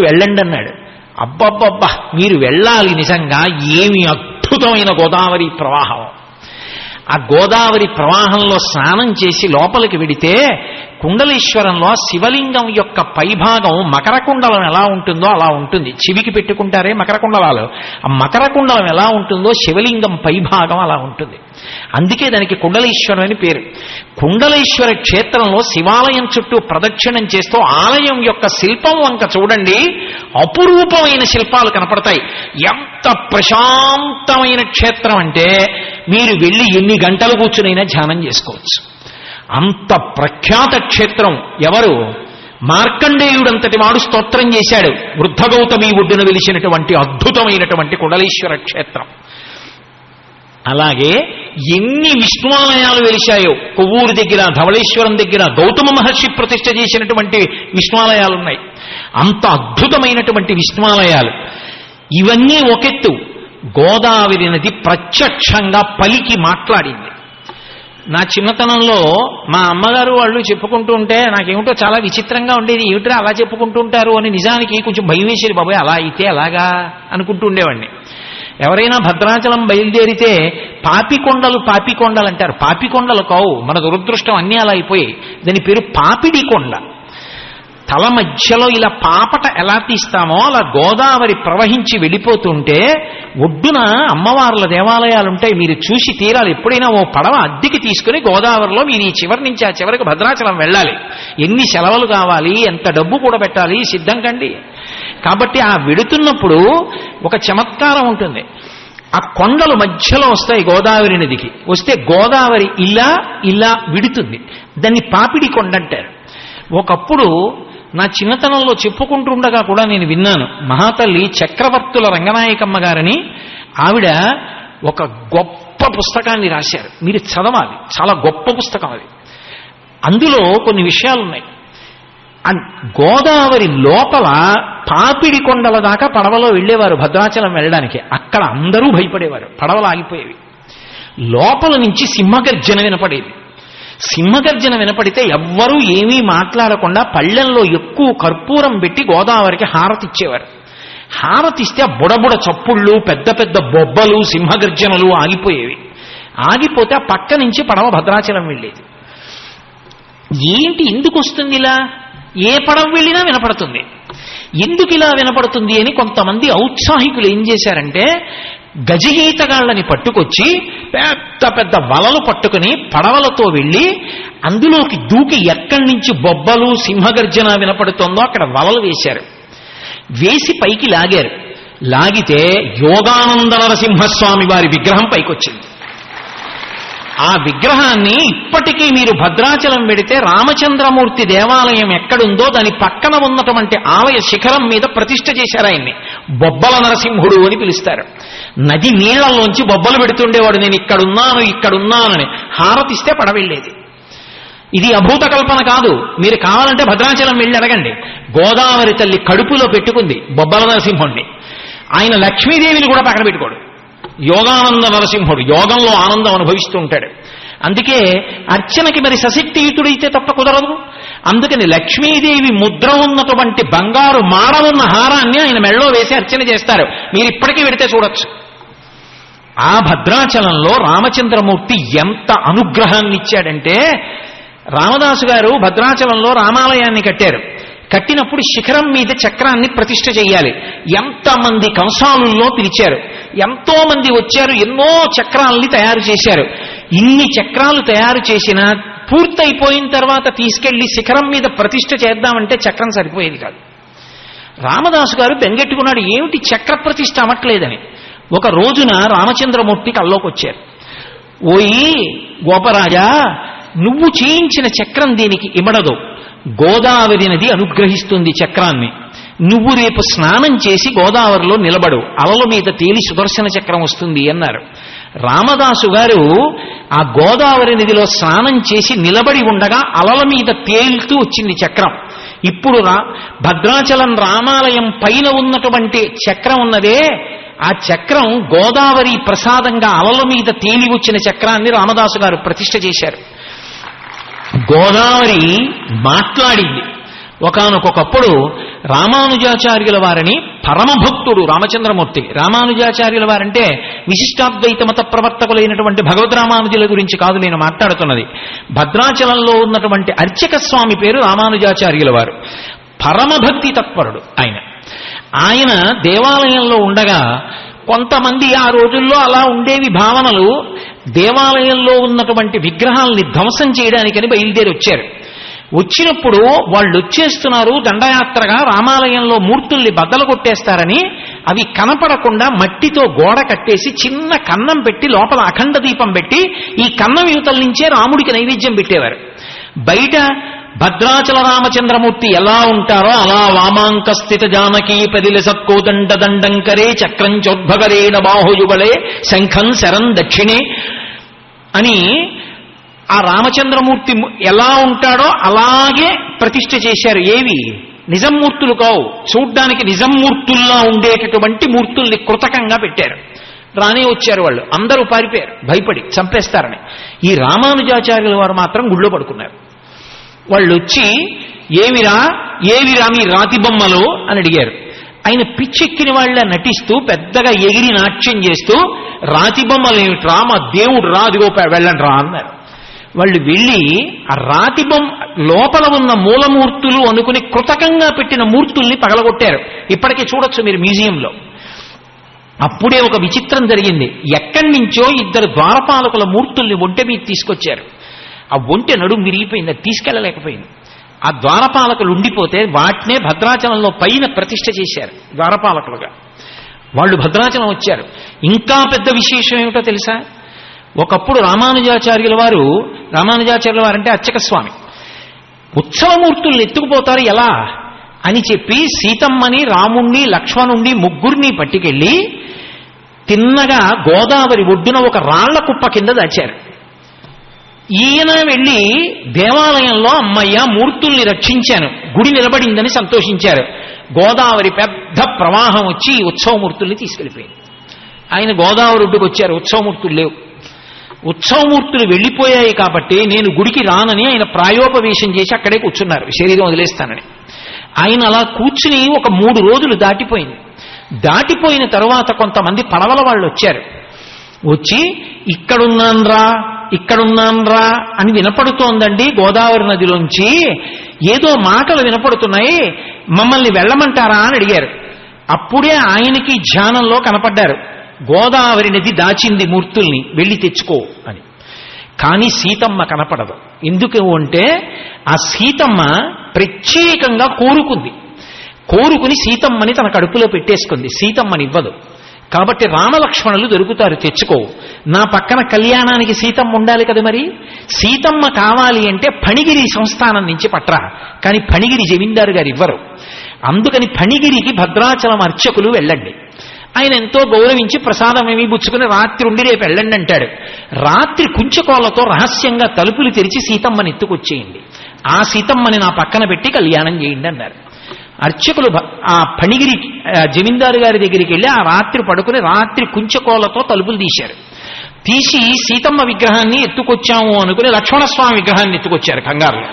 వెళ్ళండి అన్నాడు. అబ్బబ్బబ్బా మీరు వెళ్ళాలి నిజంగా ఏమి అద్భుతమైన గోదావరి ప్రవాహం. ఆ గోదావరి ప్రవాహంలో స్నానం చేసి లోపలికి వెడితే కుండలేశ్వరంలో శివలింగం యొక్క పైభాగం మకర కుండలం ఎలా ఉంటుందో అలా ఉంటుంది. చెవికి పెట్టుకుంటారే మకర కుండలాలు ఆ మకర కుండలం ఎలా ఉంటుందో శివలింగం పైభాగం అలా ఉంటుంది. అందుకే దానికి కుండలేశ్వరం అని పేరు. కుండలేశ్వర క్షేత్రంలో శివాలయం చుట్టూ ప్రదక్షిణం చేస్తూ ఆలయం యొక్క శిల్పం వంక చూడండి అపురూపమైన శిల్పాలు కనపడతాయి. ఎంత ప్రశాంతమైన క్షేత్రం అంటే మీరు వెళ్ళి ఎన్ని గంటలు కూర్చునైనా ధ్యానం చేసుకోవచ్చు. అంత ప్రఖ్యాత క్షేత్రం ఎవరు? మార్కండేయుడంతటి వాడు స్తోత్రం చేశాడు. వృద్ధ గౌతమి ఒడ్డున వెలిసినటువంటి అద్భుతమైనటువంటి కుండలేశ్వర క్షేత్రం. అలాగే ఎన్ని విష్ణువాలయాలు వెలిశాయో కొవ్వూరు దగ్గర ధవళేశ్వరం దగ్గర గౌతమ మహర్షి ప్రతిష్ట చేసినటువంటి విష్ణువాలయాలు ఉన్నాయి అంత అద్భుతమైనటువంటి విష్ణువాలయాలు ఇవన్నీ ఒకెత్తు గోదావరి నది ప్రత్యక్షంగా పలికి మాట్లాడింది. నా చిన్నతనంలో మా అమ్మగారు వాళ్ళు చెప్పుకుంటూ ఉంటే నాకేమిటో చాలా విచిత్రంగా ఉండేది. ఏమిట్రా అలా చెప్పుకుంటూ ఉంటారు అని నిజానికి కొంచెం భయం వేసేది. బాబాయ్ అలా అయితే అలాగా అనుకుంటూ ఉండేవాడిని. ఎవరైనా భద్రాచలం బయలుదేరితే పాపికొండలు పాపికొండలు అంటారు. పాపికొండలు కావు. మన దురదృష్టం అన్నీ అలా అయిపోయాయి. దాని పేరు పాపిడి కొండ. తల మధ్యలో ఇలా పాపట ఎలా తీస్తామో అలా గోదావరి ప్రవహించి వెళ్ళిపోతుంటే ఒడ్డున అమ్మవార్ల దేవాలయాలు ఉంటాయి మీరు చూసి తీరాలి. ఎప్పుడైనా ఓ పడవ అద్దెకి తీసుకుని గోదావరిలో మీరు ఈ చివరి నుంచి ఆ చివరికి భద్రాచలం వెళ్ళాలి. ఎన్ని సెలవులు కావాలి? ఎంత డబ్బు కూడా పెట్టాలి సిద్ధం కండి. కాబట్టి ఆ వెడుతున్నప్పుడు ఒక చమత్కారం ఉంటుంది. ఆ కొండలు మధ్యలో వస్తాయి గోదావరి నదికి వస్తే గోదావరి ఇలా ఇలా విడుతుంది. దాన్ని పాపిడి కొండ అంటారు. ఒకప్పుడు నా చిన్నతనంలో చెప్పుకుంటుండగా కూడా నేను విన్నాను. మహాతల్లి చక్రవర్తుల రంగనాయకమ్మ గారని ఆవిడ ఒక గొప్ప పుస్తకాన్ని రాశారు. మీరు చదవాలి. చాలా గొప్ప పుస్తకం అది. అందులో కొన్ని విషయాలు ఉన్నాయి గోదావరి లోపల పాపిడి కొండల దాకా పడవలో వెళ్ళేవారు భద్రాచలం వెళ్ళడానికి. అక్కడ అందరూ భయపడేవారు. పడవలు ఆగిపోయేవి. లోపల నుంచి సింహగర్జన వినపడేది. సింహగర్జన వినపడితే ఎవ్వరూ ఏమీ మాట్లాడకుండా పళ్ళెంలో ఎక్కువ కర్పూరం పెట్టి గోదావరికి హారతిచ్చేవారు హారతిస్తే బుడబుడ చప్పుళ్ళు పెద్ద పెద్ద బొబ్బలు సింహగర్జనలు ఆగిపోయేవి. ఆగిపోతే ఆ పక్క నుంచి పడవ భద్రాచలం వెళ్ళేది. ఏంటి ఎందుకు వస్తుంది ఇలా? ఏ పడవ వెళ్ళినా వినపడుతుంది. ఎందుకు ఇలా వినపడుతుంది అని కొంతమంది ఔత్సాహికులు ఏం చేశారంటే గజగీతగాళ్ళని పట్టుకొచ్చి పెద్ద పెద్ద వలలు పట్టుకుని పడవలతో వెళ్ళి అందులోకి దూకి ఎక్కడి నుంచి బొబ్బలు సింహగర్జన వినపడుతోందో అక్కడ వలలు వేశారు. వేసి పైకి లాగారు. లాగితే యోగానంద నరసింహస్వామి వారి విగ్రహం పైకొచ్చింది. ఆ విగ్రహాన్ని ఇప్పటికీ మీరు భద్రాచలం వెడితే రామచంద్రమూర్తి దేవాలయం ఎక్కడుందో దాని పక్కన ఉన్నటువంటి ఆలయ శిఖరం మీద ప్రతిష్ఠ చేశారు ఆయన్ని. బొబ్బల నరసింహుడు అని పిలుస్తారు. నది నీళ్ళలోంచి బొబ్బలు పెడుతుండేవాడు నేను ఇక్కడున్నాను ఇక్కడున్నానని హారతిస్తే పడవెళ్ళేది. ఇది అభూత కల్పన కాదు. మీరు కావాలంటే భద్రాచలం వెళ్ళి అడగండి. గోదావరి తల్లి కడుపులో పెట్టుకుంది బొబ్బల నరసింహుణ్ణి. ఆయన లక్ష్మీదేవిని కూడా పక్కన పెట్టుకోడు. యోగానంద నరసింహుడు యోగంలో ఆనందం అనుభవిస్తూ ఉంటాడు అందుకే అర్చనకి మరి సశక్తియుతుడైతే తప్ప కుదరదు. అందుకని లక్ష్మీదేవి ముద్ర ఉన్నటువంటి బంగారు మాడ ఉన్న హారాన్ని ఆయన మెళ్ళో వేసి అర్చన చేస్తారు. మీరు ఇప్పటికీ వెడితే చూడొచ్చు. ఆ భద్రాచలంలో రామచంద్రమూర్తి ఎంత అనుగ్రహాన్ని ఇచ్చాడంటే రామదాసు గారు భద్రాచలంలో రామాలయాన్ని కట్టారు. కట్టినప్పుడు శిఖరం మీద చక్రాన్ని ప్రతిష్ఠ చేయాలి. ఎంతమంది కంసాలుల్లో పిలిచారు. ఎంతో మంది వచ్చారు ఎన్నో చక్రాల్ని తయారు చేశారు. ఇన్ని చక్రాలు తయారు చేసినా పూర్తయిపోయిన తర్వాత తీసుకెళ్ళి శిఖరం మీద ప్రతిష్ఠ చేద్దామంటే చక్రం సరిపోయేది కాదు. రామదాసు గారు బెంగెట్టుకున్నాడు ఏమిటి చక్ర ప్రతిష్ఠ అవ్వట్లేదని? ఒక రోజున రామచంద్రమూర్తి కల్లోకి వచ్చారు ఓయి గోపరాజా నువ్వు చేయించిన చక్రం దీనికి ఇమడదు గోదావరి నది అనుగ్రహిస్తుంది చక్రాన్ని. నువ్వు రేపు స్నానం చేసి గోదావరిలో నిలబడు. అలల మీద తేలి సుదర్శన చక్రం వస్తుంది అన్నారు. రామదాసు గారు ఆ గోదావరి నదిలో స్నానం చేసి నిలబడి ఉండగా అలల మీద తేలుతూ వచ్చింది చక్రం. ఇప్పుడు రా భద్రాచలం రామాలయం పైన ఉన్నటువంటి చక్రం ఉన్నదే. ఆ చక్రం గోదావరి ప్రసాదంగా అలల మీద తేలి వచ్చిన చక్రాన్ని రామదాసు గారు ప్రతిష్ఠ చేశారు. గోదావరి మాట్లాడింది. ఒకనకొకప్పుడు రామానుజాచార్యుల వారిని పరమభక్తుడు రామచంద్రమూర్తి. రామానుజాచార్యుల వారంటే విశిష్టాద్వైత మత ప్రవర్తకులైనటువంటి భగవద్ రామానుజుల గురించి కాదు నేను మాట్లాడుతున్నది. భద్రాచలంలో ఉన్నటువంటి అర్చక స్వామి పేరు రామానుజాచార్యుల వారు. పరమభక్తి తత్పరుడు ఆయన. ఆయన దేవాలయంలో ఉండగా కొంతమంది ఆ రోజుల్లో అలా ఉండేవి భావనలు దేవాలయంలో ఉన్నటువంటి విగ్రహాలని ధ్వంసం చేయడానికని బయలుదేరి వచ్చారు. వచ్చినప్పుడు వాళ్ళు వచ్చేస్తున్నారు దండయాత్రగా రామాలయంలో మూర్తుల్ని బద్దలు కొట్టేస్తారని అవి కనపడకుండా మట్టితో గోడ కట్టేసి చిన్న కన్నం పెట్టి లోపల అఖండ దీపం పెట్టి ఈ కన్నం యువతల నుంచే రాముడికి నైవేద్యం పెట్టేవారు. బయట భద్రాచల రామచంద్రమూర్తి ఎలా ఉంటారో అలా వామాంక స్థిత జానకీ పదిల సత్కోదండ దండంకరే చక్రం చోద్భగరేణ బాహుయుగలే శంఖం శరం దక్షిణే అని ఆ రామచంద్రమూర్తి ఎలా ఉంటాడో అలాగే ప్రతిష్ఠ చేశారు. ఏవి? నిజం మూర్తులు కావు. చూడ్డానికి నిజం మూర్తుల్లా ఉండేటటువంటి మూర్తుల్ని కృతకంగా పెట్టారు. రానే వచ్చారు వాళ్ళు. అందరూ పారిపోయారు. భయపడి చంపేస్తారని. ఈ రామానుజాచార్యుల వారు మాత్రం గుళ్ళో పడుకున్నారు. వాళ్ళు వచ్చి ఏమిరా ఏవిరా మీ రాతి బొమ్మలు? అని అడిగారు. ఆయన పిచ్చెక్కిన వాళ్ళ నటిస్తూ పెద్దగా ఎగిరి నాట్యం చేస్తూ రాతి బొమ్మలు ఏమిట్రా? మా దేవుడు రా అదిగో వెళ్ళండి రా అన్నారు. వాళ్ళు వెళ్ళి ఆ రాతి బొమ్మ లోపల ఉన్న మూలమూర్తులు అనుకుని కృతకంగా పెట్టిన మూర్తుల్ని పగలగొట్టారు. ఇప్పటికే చూడొచ్చు మీరు మ్యూజియంలో. అప్పుడే ఒక విచిత్రం జరిగింది. ఎక్కడి నుంచో ఇద్దరు ద్వారపాలకుల మూర్తుల్ని ఒంటె మీద తీసుకొచ్చారు. ఆ ఒంటె నడుము విరిగిపోయింది అది తీసుకెళ్ళలేకపోయింది ఆ ద్వారపాలకులు ఉండిపోతే వాటినే భద్రాచలంలో పైన ప్రతిష్ఠ చేశారు ద్వారపాలకులుగా. వాళ్ళు భద్రాచలం వచ్చారు. ఇంకా పెద్ద విశేషం ఏమిటో తెలుసా? ఒకప్పుడు రామానుజాచార్యుల వారు రామానుజాచార్యుల వారు అంటే అర్చక స్వామి ఉత్సవమూర్తుల్ని ఎత్తుకుపోతారు ఎలా? అని చెప్పి సీతమ్మని రాముణ్ణి లక్ష్మణుణ్ణి ముగ్గురిని పట్టుకెళ్ళి తిన్నగా గోదావరి ఒడ్డున ఒక రాళ్ళ కుప్ప కింద దాచారు. ఈయన వెళ్ళి దేవాలయంలో అమ్మయ్య మూర్తుల్ని రక్షించాను. గుడి నిలబడిందని సంతోషించారు. గోదావరి పెద్ద ప్రవాహం వచ్చి ఈ ఉత్సవమూర్తుల్ని తీసుకెళ్ళిపోయింది. ఆయన గోదావరి ఒడ్డుకు వచ్చారు. ఉత్సవమూర్తులు లేవు. ఉత్సవమూర్తులు వెళ్ళిపోయాయి కాబట్టి నేను గుడికి రానని ఆయన ప్రాయోపవేశం చేసి అక్కడే కూర్చున్నారు. శరీరం వదిలేస్తానని. ఆయన అలా కూర్చుని ఒక మూడు రోజులు దాటిపోయింది. దాటిపోయిన తర్వాత కొంతమంది పడవల వాళ్ళు వచ్చారు. వచ్చి ఇక్కడున్నాన్రా ఇక్కడున్నాన్రా అని వినపడుతోందండి గోదావరి నదిలోంచి. ఏదో మాటలు వినపడుతున్నాయి. మమ్మల్ని వెళ్ళమంటారా? అని అడిగారు. అప్పుడే ఆయనకి ధ్యానంలో కనపడ్డారు. గోదావరి నది దాచింది మూర్తుల్ని వెళ్ళి తెచ్చుకో అని. కానీ సీతమ్మ కనపడదు. ఎందుకు అంటే ఆ సీతమ్మ ప్రత్యేకంగా కోరుకుంది. కోరుకుని సీతమ్మని తన కడుపులో పెట్టేసుకుంది. సీతమ్మని ఇవ్వదు కాబట్టి రామలక్ష్మణులు దొరుకుతారు తెచ్చుకో. నా పక్కన కళ్యాణానికి సీతమ్మ ఉండాలి కదా మరి? సీతమ్మ కావాలి అంటే ఫణిగిరి సంస్థానం నుంచి పట్రా. కానీ ఫణిగిరి జమీందారు గారు ఇవ్వరు. అందుకని ఫణిగిరికి భద్రాచలం అర్చకులు వెళ్ళండి. ఆయన ఎంతో గౌరవించి ప్రసాదం ఏమి పుచ్చుకుని రాత్రి ఉండి రేపు వెళ్ళండి అంటాడు. రాత్రి కుంచకోలతో రహస్యంగా తలుపులు తెరిచి సీతమ్మని ఎత్తుకొచ్చేయండి. ఆ సీతమ్మని నా పక్కన పెట్టి కళ్యాణం చేయండి అన్నారు అర్చకులు ఆ ఫణిగిరి జమీందారు గారి దగ్గరికి వెళ్ళి ఆ రాత్రి పడుకుని రాత్రి కుంచకోలతో తలుపులు తీశారు. తీసి సీతమ్మ విగ్రహాన్ని ఎత్తుకొచ్చాము అనుకుని లక్ష్మణస్వామి విగ్రహాన్ని ఎత్తుకొచ్చారు కంగారు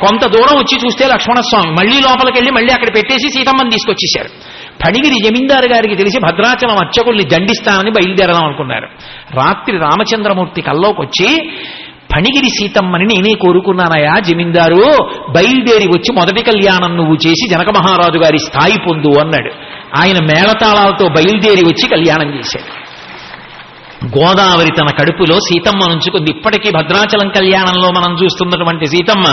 కొంత దూరం వచ్చి చూస్తే లక్ష్మణస్వామి మళ్ళీ లోపలికి వెళ్ళి మళ్ళీ అక్కడ పెట్టేసి సీతమ్మని తీసుకొచ్చేశారు. పణిగిరి జమీందారు గారికి తెలిసి భద్రాచలం అర్చకుల్ని దండిస్తామని బయలుదేరదాం అనుకున్నారు. రాత్రి రామచంద్రమూర్తి కల్లోకి వచ్చి ఫణిగిరి సీతమ్మని నేనే కోరుకున్నానయా జమీందారు. బయలుదేరి వచ్చి మొదటి కళ్యాణం నువ్వు చేసి జనక మహారాజు గారి స్థాయి పొందు అన్నాడు. ఆయన మేళతాళాలతో బయలుదేరి వచ్చి కళ్యాణం చేశాడు. గోదావరి తన కడుపులో సీతమ్మ ఉంచుకుంది ఇప్పటికీ భద్రాచలం కళ్యాణంలో మనం చూస్తున్నటువంటి సీతమ్మ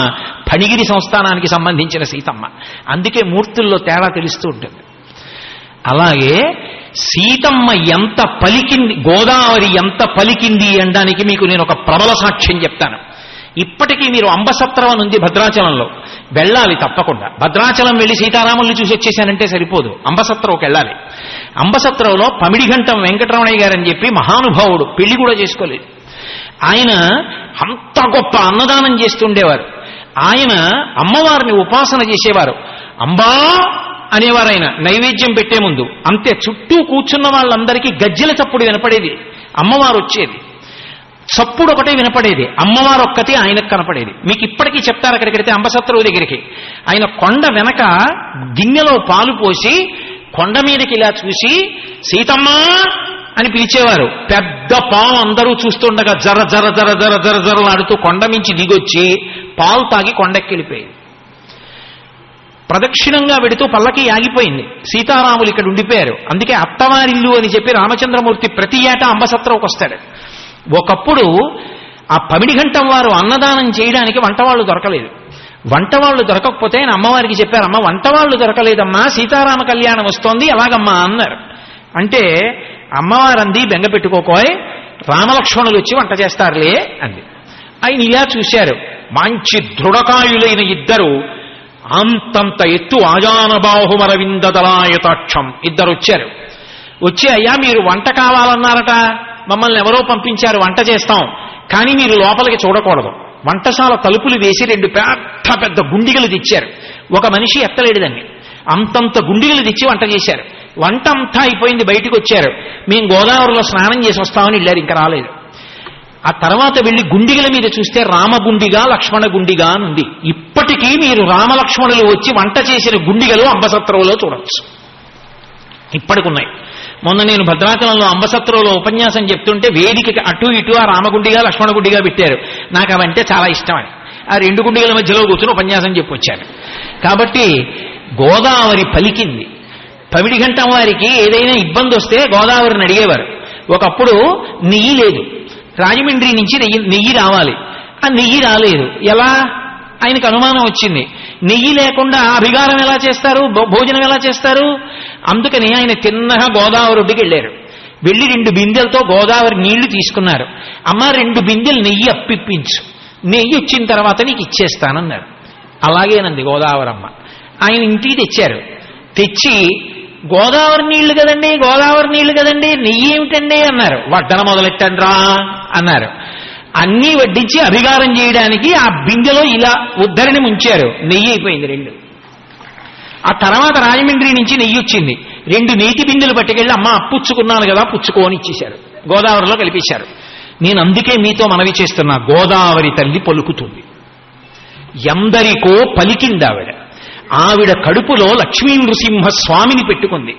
ఫణిగిరి సంస్థానానికి సంబంధించిన సీతమ్మ. అందుకే మూర్తుల్లో తేడా తెలుస్తూ ఉంటుంది. అలాగే సీతమ్మ ఎంత పలికింది గోదావరి ఎంత పలికింది అనడానికి మీకు నేను ఒక ప్రబల సాక్ష్యం చెప్తాను. ఇప్పటికీ మీరు అంబసత్రం అని ఉంది భద్రాచలంలో. వెళ్ళాలి తప్పకుండా. భద్రాచలం వెళ్ళి సీతారాముల్ని చూసి వచ్చేసానంటే సరిపోదు. అంబసత్రంకి వెళ్ళాలి. అంబసత్రంలో పమిడిఘంటం వెంకటరమణయ్య గారని చెప్పి మహానుభావుడు పెళ్ళి కూడా చేసుకోలేదు. ఆయన అంత గొప్ప అన్నదానం చేస్తుండేవారు. ఆయన అమ్మవారిని ఉపాసన చేసేవారు. అంబా అనేవారైనా నైవేద్యం పెట్టే ముందు. అంతే చుట్టూ కూర్చున్న వాళ్ళందరికీ గజ్జెల చప్పుడు వినపడేది. అమ్మవారు వచ్చేది. చప్పుడు ఒకటే వినపడేది. అమ్మవారు ఒక్కటే ఆయనకు కనపడేది. మీకు ఇప్పటికీ చెప్తారు అక్కడికి అంబసత్రువు దగ్గరికి. ఆయన కొండ వెనక గిన్నెలో పాలు పోసి కొండ మీదకి ఇలా చూసి సీతమ్మ అని పిలిచేవారు. పెద్ద పాము అందరూ చూస్తుండగా జర జర జర జర జర జరలాడుతూ కొండ మించి దిగొచ్చి పాలు తాగి కొండెక్కి వెళ్ళిపోయేది ప్రదక్షిణంగా వెడుతూ పల్లకి ఆగిపోయింది. సీతారాములు ఇక్కడ ఉండిపోయారు. అందుకే అత్తవారిల్లు అని చెప్పి రామచంద్రమూర్తి ప్రతి ఏటా అంబసత్రంకి వస్తాడు ఒకప్పుడు ఆ పమిడిఘంటం వారు అన్నదానం చేయడానికి వంటవాళ్ళు దొరకలేదు. వంటవాళ్ళు దొరకకపోతే ఆయన అమ్మవారికి చెప్పారమ్మా వంటవాళ్ళు దొరకలేదమ్మా సీతారామ కళ్యాణం వస్తోంది ఎలాగమ్మా అన్నారు. అంటే అమ్మవారంది బెంగ పెట్టుకోకోయ్ రామలక్ష్మణులు వచ్చి వంట చేస్తారులే అంది. ఆయన ఇలా చూశారు. మంచి దృఢకాయులైన ఇద్దరు అంతంత ఎత్తు ఆజానబాహుమరవిందదలాయతాక్షం ఇద్దరు వచ్చారు. వచ్చి అయ్యా మీరు వంట కావాలన్నారట. మమ్మల్ని ఎవరో పంపించారు. వంట చేస్తాం. కానీ మీరు లోపలికి చూడకూడదు. వంటశాల తలుపులు వేసి రెండు పెద్ద పెద్ద గుండిగలు తెచ్చారు. ఒక మనిషి ఎత్తలేడు దాన్ని. అంతంత గుండిగలు తెచ్చి వంట చేశారు. వంట అంతా అయిపోయింది బయటకు వచ్చారు. మేము గోదావరిలో స్నానం చేసి వస్తామని వెళ్ళారు ఇంకా రాలేదు. ఆ తర్వాత వెళ్ళి గుండిగల మీద చూస్తే రామగుండిగా లక్ష్మణ గుండిగా అని ఉంది. ఇప్పటికీ మీరు రామలక్ష్మణులు వచ్చి వంట చేసిన గుండిగలు అంబసత్రంలో చూడొచ్చు. ఇప్పటికున్నాయి. మొన్న నేను భద్రాచలంలో అంబసత్రంలో ఉపన్యాసం చెప్తుంటే వేదికకి అటు ఇటు ఆ రామగుండిగా లక్ష్మణగుండిగా పెట్టారు. నాకు అవంటే చాలా ఇష్టం అని ఆ రెండు గుండిగల మధ్యలో కూర్చుని ఉపన్యాసం చెప్పొచ్చాను కాబట్టి గోదావరి పలికింది. పవిడి గంటం వారికి ఏదైనా ఇబ్బంది వస్తే గోదావరిని అడిగేవారు. ఒకప్పుడు నెయ్యి లేదు. రాజమండ్రి నుంచి నెయ్యి నెయ్యి రావాలి. ఆ నెయ్యి రాలేదు. ఎలా? ఆయనకు అనుమానం వచ్చింది. నెయ్యి లేకుండా అభిగారం ఎలా చేస్తారు? భో- భోజనం ఎలా చేస్తారు? అందుకని ఆయన తిన్నగా గోదావరి ఒడ్డుకి వెళ్ళారు. వెళ్ళి రెండు బిందెలతో గోదావరి నీళ్ళు తీసుకున్నారు. అమ్మ రెండు బిందెలు నెయ్యి అప్పిప్పించు. నెయ్యి వచ్చిన తర్వాత నీకు ఇచ్చేస్తానన్నారు. అలాగేనంది గోదావరమ్మ ఆయన ఇంటికి తెచ్చారు. తెచ్చి గోదావరి నీళ్ళు కదండి గోదావరి నీళ్ళు కదండి నెయ్యి ఏమిటండి అన్నారు. వడ్డన మొదలెట్టండ్రా అన్నారు. అన్నీ వడ్డించి అభిగారం చేయడానికి ఆ బిందెలో ఇలా ఉద్ధరిని ముంచారు. నెయ్యి అయిపోయింది రెండు. ఆ తర్వాత రాజమండ్రి నుంచి నెయ్యి వచ్చింది. రెండు నీటి బిందెలు పట్టుకెళ్ళి అమ్మ అప్పుచ్చుకున్నాను కదా పుచ్చుకోని ఇచ్చేశారు. గోదావరిలో కలిపేశారు. నేను అందుకే మీతో మనవి చేస్తున్నా గోదావరి తల్లి పలుకుతుంది. ఎందరికో పలికింది ఆవిడ ఆవిడ కడుపులో లక్ష్మీ నృసింహ స్వామిని పెట్టుకుంది.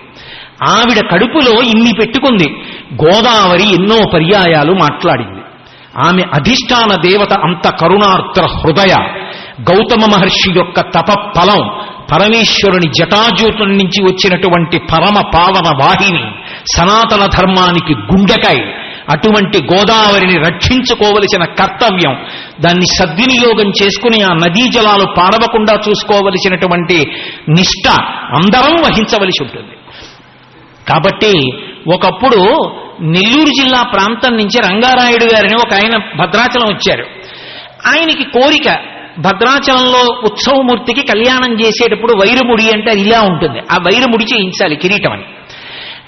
ఆవిడ కడుపులో ఇన్ని పెట్టుకుంది. గోదావరి ఎన్నో పర్యాయాలు మాట్లాడింది. ఆమె అధిష్టాన దేవత అంత కరుణార్ద్ర హృదయ. గౌతమ మహర్షి యొక్క తప ఫలం పరమేశ్వరుని జటాజూతం నుంచి వచ్చినటువంటి పరమ పావన వాహిని సనాతన ధర్మానికి గుండెకాయ అటువంటి గోదావరిని రక్షించుకోవలసిన కర్తవ్యం దాన్ని సద్వినియోగం చేసుకుని ఆ నదీ జలాలు పారవకుండా చూసుకోవలసినటువంటి నిష్ట అందరం వహించవలసి ఉంటుంది. కాబట్టి ఒకప్పుడు నెల్లూరు జిల్లా ప్రాంతం నుంచి రంగారాయుడు గారిని ఒక ఆయన భద్రాచలం వచ్చారు. ఆయనకి కోరిక భద్రాచలంలో ఉత్సవమూర్తికి కళ్యాణం చేసేటప్పుడు వైరముడి అంటే అది ఇలా ఉంటుంది. ఆ వైరముడి చేయించాలి కిరీటం అని.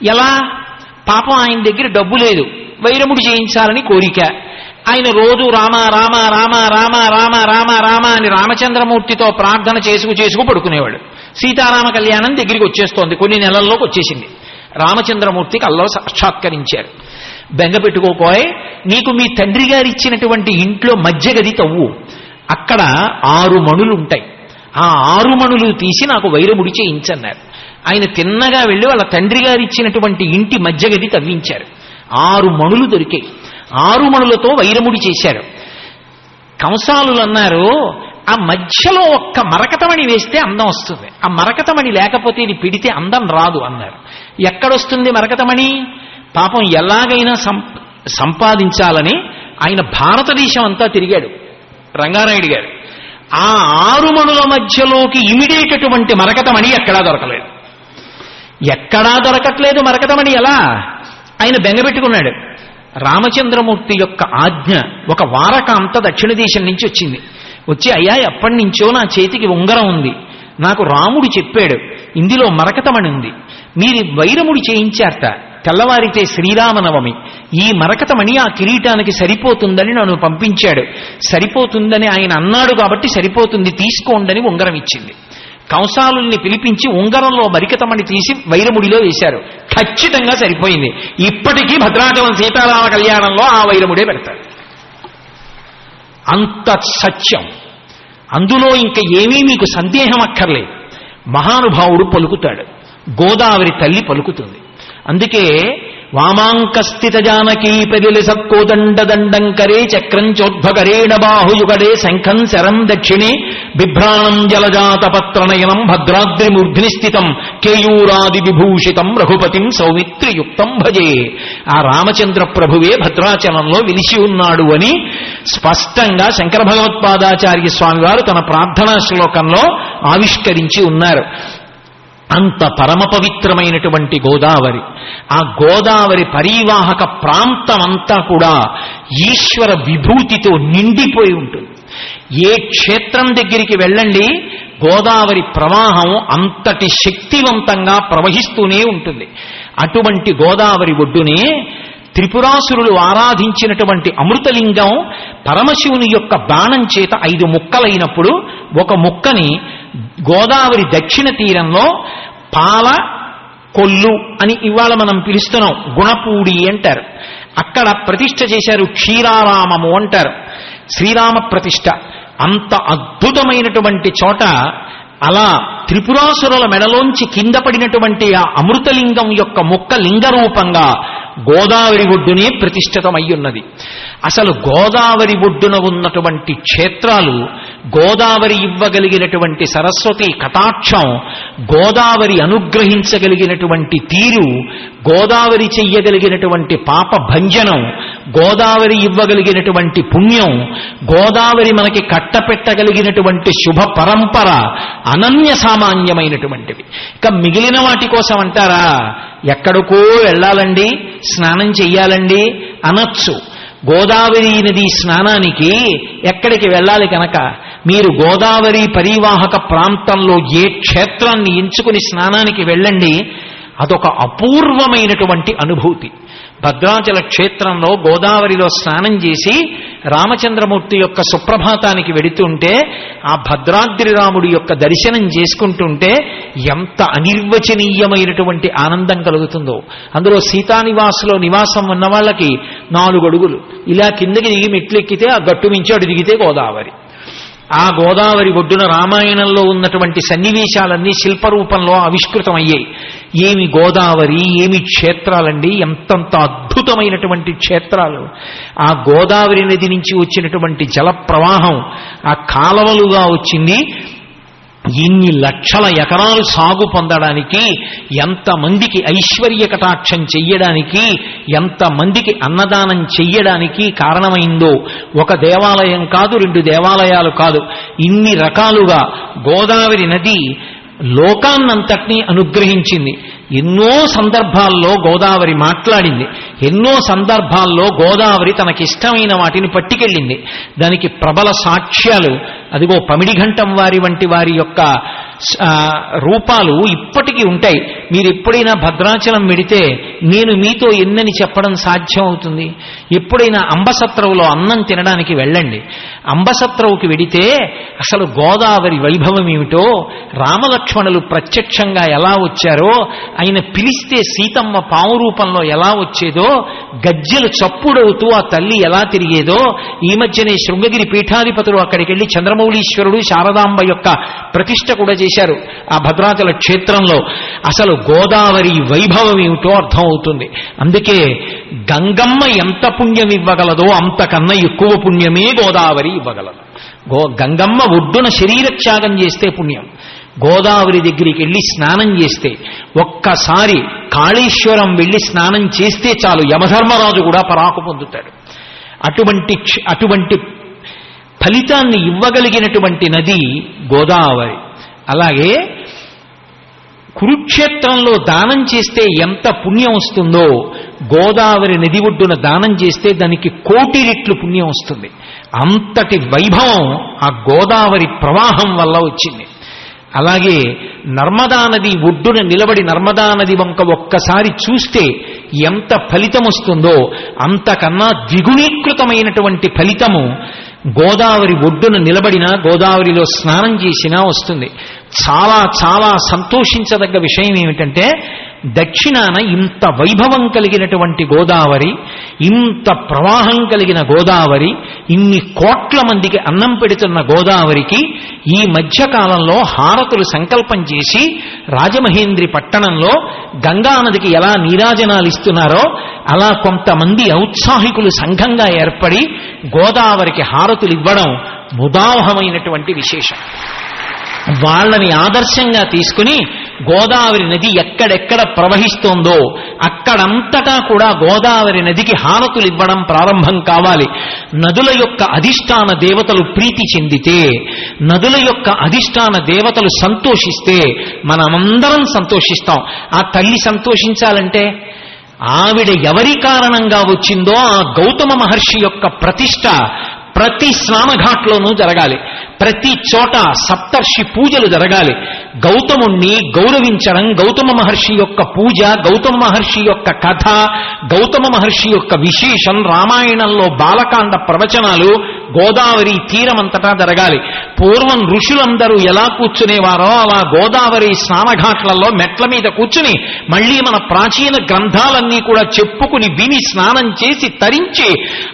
ఎలా? పాపం ఆయన దగ్గర డబ్బు లేదు. వైరముడి చేయించాలని కోరిక. ఆయన రోజు రామ రామ రామ రామ రామ రామ రామ అని రామచంద్రమూర్తితో ప్రార్థన చేసుకు చేసుకు పడుకునేవాడు. సీతారామ కళ్యాణం దగ్గరికి వచ్చేస్తోంది. కొన్ని నెలల్లోకి వచ్చేసింది. రామచంద్రమూర్తికి అల్లో సాక్షాత్కరించారు. బెంగ పెట్టుకోపోయ్ నీకు మీ తండ్రి గారు ఇచ్చినటువంటి ఇంట్లో మధ్య గది తవ్వు. అక్కడ ఆరు మణులు ఉంటాయి. ఆ ఆరు మణులు తీసి నాకు వైరముడి చేయించన్నారు. ఆయన తిన్నగా వెళ్ళి వాళ్ళ తండ్రి గారు ఇచ్చినటువంటి ఇంటి మధ్య గది తవ్వించారు. ఆరు మణులు దొరికాయి. ఆరు మణులతో వైరముడి చేశారు. కంసాలులు అన్నారు ఆ మధ్యలో ఒక్క మరకతమణి వేస్తే అందం వస్తుంది. ఆ మరకతమణి లేకపోతే ఇది పిడితే అందం రాదు అన్నారు. ఎక్కడొస్తుంది మరకతమణి? పాపం ఎలాగైనా సం- సంపాదించాలని ఆయన భారతదేశం అంతా తిరిగాడు. రంగారాయుడు గారు. ఆ ఆరుమణుల మధ్యలోకి ఇమిడేటటువంటి మరకతమణి ఎక్కడా దొరకలేదు. ఎక్కడా దొరకట్లేదు మరకతమణి ఎలా? ఆయన బెంగపెట్టుకున్నాడు రామచంద్రమూర్తి యొక్క ఆజ్ఞ ఒక వారకాంత దక్షిణ దేశం నుంచి వచ్చింది. వచ్చి అయ్యా ఎప్పటి నుంచో నా చేతికి ఉంగరం ఉంది. నాకు రాముడు చెప్పాడు. ఇందులో మరకతమణి ఉంది. మీరు వైరముడి చేయించారట. తెల్లవారితే శ్రీరామనవమి. ఈ మరకతమణి ఆ కిరీటానికి సరిపోతుందని నన్ను పంపించాడు. సరిపోతుందని ఆయన అన్నాడు కాబట్టి సరిపోతుంది తీసుకోండని ఉంగరం ఇచ్చింది. కంసాలుల్ని పిలిపించి ఉంగరంలో మరికతమణి తీసి వైరముడిలో వేశారు. ఖచ్చితంగా సరిపోయింది. ఇప్పటికీ భద్రాచలం సీతారామ కళ్యాణంలో ఆ వైరముడే పెడతారు. అంత సత్యం. అందులో ఇంక ఏమీ మీకు సందేహం అక్కర్లేదు. మహానుభావుడు పలుకుతాడు. గోదావరి తల్లి పలుకుతుంది. అందుకే వామాంకస్థిత జానకీ పెదిలి సక్కోదండదండంకరే చక్రం చోద్భకరేణ బాహుయుగడే శంఖం శరం దక్షిణే బిభ్రాణం జలజాత పత్రనయనం భద్రాద్రిమూర్ధిని స్థితం కేయూరాది విభూషితం రఘుపతిం సౌమిత్రియుక్తం భజే. ఆ రామచంద్ర ప్రభువే భద్రాచలంలో విలిసి ఉన్నాడు అని స్పష్టంగా శంకర భగవత్పాదాచార్య స్వామివారు తన ప్రార్థనా శ్లోకంలో ఆవిష్కరించి ఉన్నారు. అంత పరమ పవిత్రమైనటువంటి గోదావరి. ఆ గోదావరి పరివాహక ప్రాంతమంతా కూడా ఈశ్వర విభూతితో నిండిపోయి ఉంటుంది. ఏ క్షేత్రం దగ్గరికి వెళ్ళండి గోదావరి ప్రవాహం అంతటి శక్తివంతంగా ప్రవహిస్తూనే ఉంటుంది. అటువంటి గోదావరి ఒడ్డునే త్రిపురాసురులు ఆరాధించినటువంటి అమృతలింగం పరమశివుని యొక్క బాణం చేత ఐదు ముక్కలైనప్పుడు ఒక ముక్కని గోదావరి దక్షిణ తీరంలో పాల కొల్లు అని ఇవాళ మనం పిలుస్తున్నాం. గుణపూడి అంటారు. అక్కడ ప్రతిష్ఠ చేశారు క్షీరారామము అంటారు. శ్రీరామ ప్రతిష్ఠ. అంత అద్భుతమైనటువంటి చోట అలా త్రిపురాసురుల మెడలోంచి కింద పడినటువంటి ఆ అమృతలింగం యొక్క మొక్క లింగ రూపంగా గోదావరి ఒడ్డునే ప్రతిష్ఠితమయ్యున్నది. అసలు గోదావరి ఒడ్డున ఉన్నటువంటి క్షేత్రాలు గోదావరి ఇవ్వగలిగినటువంటి సరస్వతి కటాక్షం గోదావరి అనుగ్రహించగలిగినటువంటి తీరు గోదావరి చెయ్యగలిగినటువంటి పాప భంజనం గోదావరి ఇవ్వగలిగినటువంటి పుణ్యం గోదావరి మనకి కట్టపెట్టగలిగినటువంటి శుభ పరంపర అనన్య సామాన్యమైనటువంటివి. ఇక మిగిలిన వాటి కోసం అంటారా? ఎక్కడికో వెళ్ళాలండి స్నానం చెయ్యాలండి అనొచ్చు. గోదావరి నది స్నానానికి ఎక్కడికి వెళ్ళాలి కనుక మీరు గోదావరి పరివాహక ప్రాంతంలో ఏ క్షేత్రాన్ని ఎంచుకుని స్నానానికి వెళ్ళండి అదొక అపూర్వమైనటువంటి అనుభూతి. భద్రాచల క్షేత్రంలో గోదావరిలో స్నానం చేసి రామచంద్రమూర్తి యొక్క సుప్రభాతానికి వెడుతుంటే ఆ భద్రాద్రి రాముడి యొక్క దర్శనం చేసుకుంటుంటే ఎంత అనిర్వచనీయమైనటువంటి ఆనందం కలుగుతుందో. అందులో సీతానివాసులో నివాసం ఉన్న వాళ్ళకి నాలుగు అడుగులు ఇలా కిందకి దిగి మెట్లు ఎక్కితే ఆ గట్టు మించి దిగితే గోదావరి. ఆ గోదావరి ఒడ్డున రామాయణంలో ఉన్నటువంటి సన్నివేశాలన్నీ శిల్పరూపంలో ఆవిష్కృతమయ్యాయి. ఏమి గోదావరి ఏమి క్షేత్రాలండి? ఎంతంత అద్భుతమైనటువంటి క్షేత్రాలు. ఆ గోదావరి నది నుంచి వచ్చినటువంటి జల ప్రవాహం ఆ కాలవలుగా వచ్చింది. ఇన్ని లక్షల ఎకరాలు సాగు పొందడానికి ఎంతమందికి ఐశ్వర్య కటాక్షం చెయ్యడానికి ఎంతమందికి అన్నదానం చెయ్యడానికి కారణమైందో ఒక దేవాలయం కాదు రెండు దేవాలయాలు కాదు ఇన్ని రకాలుగా గోదావరి నది లోకాన్నంతటినీ అనుగ్రహించింది. ఎన్నో సందర్భాల్లో గోదావరి మాట్లాడింది. ఎన్నో సందర్భాల్లో గోదావరి తనకిష్టమైన వాటిని పట్టుకెళ్ళింది. దానికి ప్రబల సాక్ష్యాలు అదిగో పమిడిఘంటం వారి వంటి వారి యొక్క రూపాలు ఇప్పటికీ ఉంటాయి. మీరు ఎప్పుడైనా భద్రాచలం వెడితే నేను మీతో ఎన్నని చెప్పడం సాధ్యం అవుతుంది ఎప్పుడైనా అంబసత్రవులో అన్నం తినడానికి వెళ్ళండి. అంబసత్రవుకి వెడితే అసలు గోదావరి వైభవం ఏమిటో రామలక్ష్మణులు ప్రత్యక్షంగా ఎలా వచ్చారో ఆయన పిలిస్తే సీతమ్మ పాము రూపంలో ఎలా వచ్చేదో గజ్జెలు చప్పుడవుతూ ఆ తల్లి ఎలా తిరిగేదో ఈ మధ్యనే శృంగగిరి పీఠాధిపతులు అక్కడికి వెళ్ళి చంద్రమౌళీశ్వరుడు శారదాంబ యొక్క ప్రతిష్ట కూడా చేశారు ఆ భద్రాచల క్షేత్రంలో. అసలు గోదావరి వైభవం ఏమిటో అవుతుంది. అందుకే గంగమ్మ ఎంత పుణ్యం ఇవ్వగలదో అంతకన్నా ఎక్కువ పుణ్యమే గోదావరి ఇవ్వగలదు. గో గంగమ్మ ఒడ్డున శరీరత్యాగం చేస్తే పుణ్యం. గోదావరి దగ్గరికి వెళ్ళి స్నానం చేస్తే ఒక్కసారి కాళేశ్వరం వెళ్ళి స్నానం చేస్తే చాలు యమధర్మరాజు కూడా పరాకు పొందుతాడు. అటువంటి అటువంటి ఫలితాన్ని ఇవ్వగలిగినటువంటి నది గోదావరి. అలాగే కురుక్షేత్రంలో దానం చేస్తే ఎంత పుణ్యం వస్తుందో గోదావరి నది ఒడ్డున దానం చేస్తే దానికి కోటి రెట్లు పుణ్యం వస్తుంది. అంతటి వైభవం ఆ గోదావరి ప్రవాహం వల్ల వచ్చింది. అలాగే నర్మదా నది ఒడ్డున నిలబడి నర్మదా నది వంక ఒక్కసారి చూస్తే ఎంత ఫలితం వస్తుందో అంతకన్నా ద్విగుణీకృతమైనటువంటి ఫలితము గోదావరి ఒడ్డున నిలబడినా గోదావరిలో స్నానం చేసినా వస్తుంది. చాలా చాలా సంతోషించదగ్గ విషయం ఏమిటంటే దక్షిణాన ఇంత వైభవం కలిగినటువంటి గోదావరి ఇంత ప్రవాహం కలిగిన గోదావరి ఇన్ని కోట్ల మందికి అన్నం పెడుతున్న గోదావరికి ఈ మధ్యకాలంలో హారతులు సంకల్పం చేసి రాజమహేంద్రి పట్టణంలో గంగానదికి ఎలా నీరాజనాలు ఇస్తున్నారో అలా కొంతమంది ఔత్సాహికులు సంఘంగా ఏర్పడి గోదావరికి హారతులు ఇవ్వడం ముదావహమైనటువంటి విశేషం. వాళ్ళని ఆదర్శంగా తీసుకుని గోదావరి నది ఎక్కడెక్కడ ప్రవహిస్తోందో అక్కడంతటా కూడా గోదావరి నదికి హారతులు ఇవ్వడం ప్రారంభం కావాలి. నదుల యొక్క అధిష్టాన దేవతలు ప్రీతి చెందితే నదుల యొక్క అధిష్టాన దేవతలు సంతోషిస్తే మనమందరం సంతోషిస్తాం. ఆ తల్లి సంతోషించాలంటే ఆవిడ ఎవరి కారణంగా వచ్చిందో ఆ గౌతమ మహర్షి యొక్క ప్రతిష్ట ప్రతి స్నానఘాట్లోనూ జరగాలి. ప్రతి చోట సప్తర్షి పూజలు జరగాలి. గౌతముణ్ణి గౌరవించడం గౌతమ మహర్షి యొక్క పూజ గౌతమ మహర్షి యొక్క కథ గౌతమ మహర్షి యొక్క విశేషం రామాయణంలో బాలకాండ ప్రవచనాలు గోదావరి తీరమంతటా జరగాలి. పూర్వం ఋషులందరూ ఎలా కూర్చునేవారో అలా గోదావరి స్నానఘాట్లలో మెట్ల మీద కూర్చుని మళ్ళీ మన ప్రాచీన గ్రంథాలన్నీ కూడా చెప్పుకుని విని స్నానం చేసి తరించి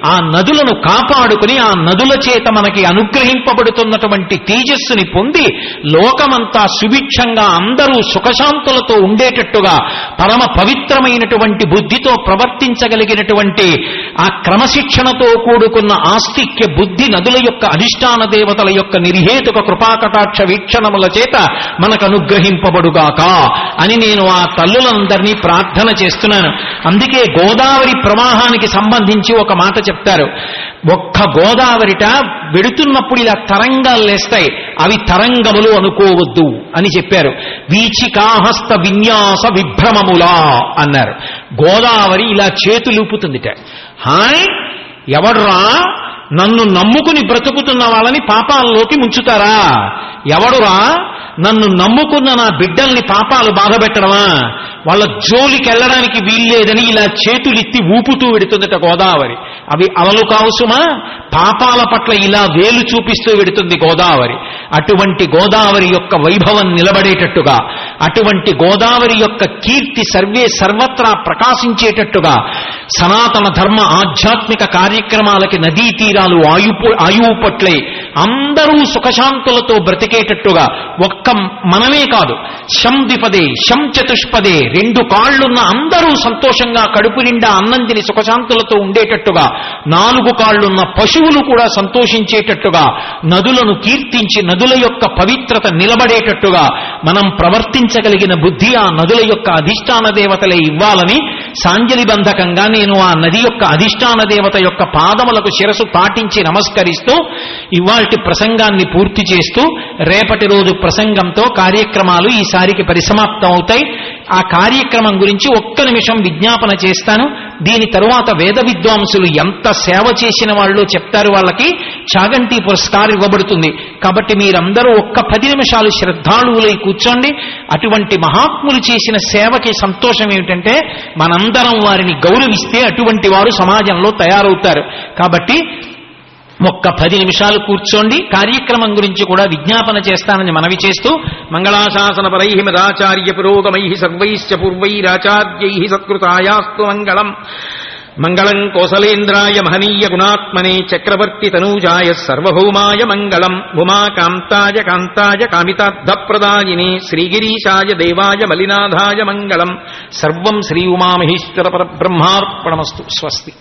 ఆ నదులను కాపాడుకుని ఆ నదుల చేత మనకి అనుగ్రహింపబడుతున్నటువంటి తేజస్సుని పొంది లోకమంతా సుభిక్షంగా అందరూ సుఖశాంతులతో ఉండేటట్టుగా పరమ పవిత్రమైనటువంటి బుద్ధితో ప్రవర్తించగలిగినటువంటి ఆ క్రమశిక్షణతో కూడుకున్న ఆస్తిక్య బుద్ధి నదుల యొక్క అధిష్టాన దేవతల యొక్క నిర్హేతుక కృపాకటాక్ష వీక్షణముల చేత మనకు అనుగ్రహింపబడుగాక అని నేను ఆ తల్లులందరినీ ప్రార్థన చేస్తున్నాను. అందుకే గోదావరి ప్రవాహానికి సంబంధించి ఒక మాట చెప్తారు. ఒక్క గోదావరిట వెడుతున్నప్పుడు ఇలా తరంగాలు లేస్తాయి. అవి తరంగములు అనుకోవద్దు అని చెప్పారు. వీచికాహస్త విన్యాస విభ్రమములా అన్నారు. గోదావరి ఇలా చేతులూపుతుందిట హాయ్ ఎవడ్రా నన్ను నమ్ముకుని బ్రతుకుతున్న వాళ్ళని పాపాల్లోకి ముంచుతారా? ఎవడురా? నన్ను నమ్ముకున్న నా బిడ్డల్ని పాపాలు బాధపెట్టడమా? వాళ్ళ జోలికి వెళ్ళడానికి వీల్లేదని ఇలా చేతులెత్తి ఊపుతూ వెడుతుందట గోదావరి. అవి అవలు కావుసుమా పాపాల పట్ల ఇలా వేలు చూపిస్తూ వెడుతుంది గోదావరి. అటువంటి గోదావరి యొక్క వైభవం నిలబడేటట్టుగా అటువంటి గోదావరి యొక్క కీర్తి సర్వే సర్వత్రా ప్రకాశించేటట్టుగా సనాతన ధర్మ ఆధ్యాత్మిక కార్యక్రమాలకి నదీ తీరాలు ఆయు ఆయువు పట్లై అందరూ సుఖశాంతులతో బ్రతికేటట్టుగా ఒక్క మనమే కాదు. శం ద్విపదే శం చతుష్పదే రెండు కాళ్ళున్న అందరూ సంతోషంగా కడుపు నిండా అన్నం తిని సుఖశాంతులతో ఉండేటట్టుగా నాలుగు కాళ్ళున్న పశువులు కూడా సంతోషించేటట్టుగా నదులను కీర్తించి నదుల యొక్క పవిత్రత నిలబడేటట్టుగా మనం ప్రవర్తించగలిగిన బుద్ధి ఆ నదుల యొక్క అధిష్టాన దేవతలే ఇవ్వాలని సాంజలిబంధకంగా నేను ఆ నది యొక్క అధిష్టాన దేవత యొక్క పాదములకు శిరసు పాటించి నమస్కరిస్తూ ఇవాల్టి ప్రసంగాన్ని పూర్తి చేస్తూ రేపటి రోజు ప్రసంగంతో కార్యక్రమాలు ఈసారికి పరిసమాప్తం అవుతాయి ఆ కార్యక్రమం గురించి ఒక్క నిమిషం విజ్ఞాపన చేస్తాను. దీని తరువాత వేద విద్వాంసులు ఎంత సేవ చేసిన వాళ్ళు చెప్తారు వాళ్ళకి చాగంటి పురస్కారం ఇవ్వబడుతుంది. కాబట్టి మీరందరూ ఒక్క పది నిమిషాలు శ్రద్ధాళువులై కూర్చోండి. అటువంటి మహాత్ములు చేసిన సేవకి సంతోషం ఏమిటంటే మనందరం వారిని గౌరవిస్తే అటువంటి వారు సమాజంలో తయారవుతారు. కాబట్టి ఒక్క పది నిమిషాలు కూర్చోండి. కార్యక్రమం గురించి కూడా విజ్ఞాపన చేస్తానని మనవి చేస్తూ మంగళాశాసన పరై మదాచార్య పురోగమై సర్వైశ్చ పూర్వైరాచార్యై సత్కృతాయాస్తు మంగళం. మంగళం కోసలేంద్రాయ మహనీయ గుణాత్మనే చక్రవర్తి తనూజాయ సర్వభౌమాయ మంగళం. ఉమాకాంతాయ కాంతాయ కామితార్థప్రదాయిని శ్రీగిరీశాయ దేవాయ మలినాథాయ మంగళం. సర్వం శ్రీ ఉమామహేశ్వర పరబ్రహ్మార్పణమస్తు. స్వస్తి.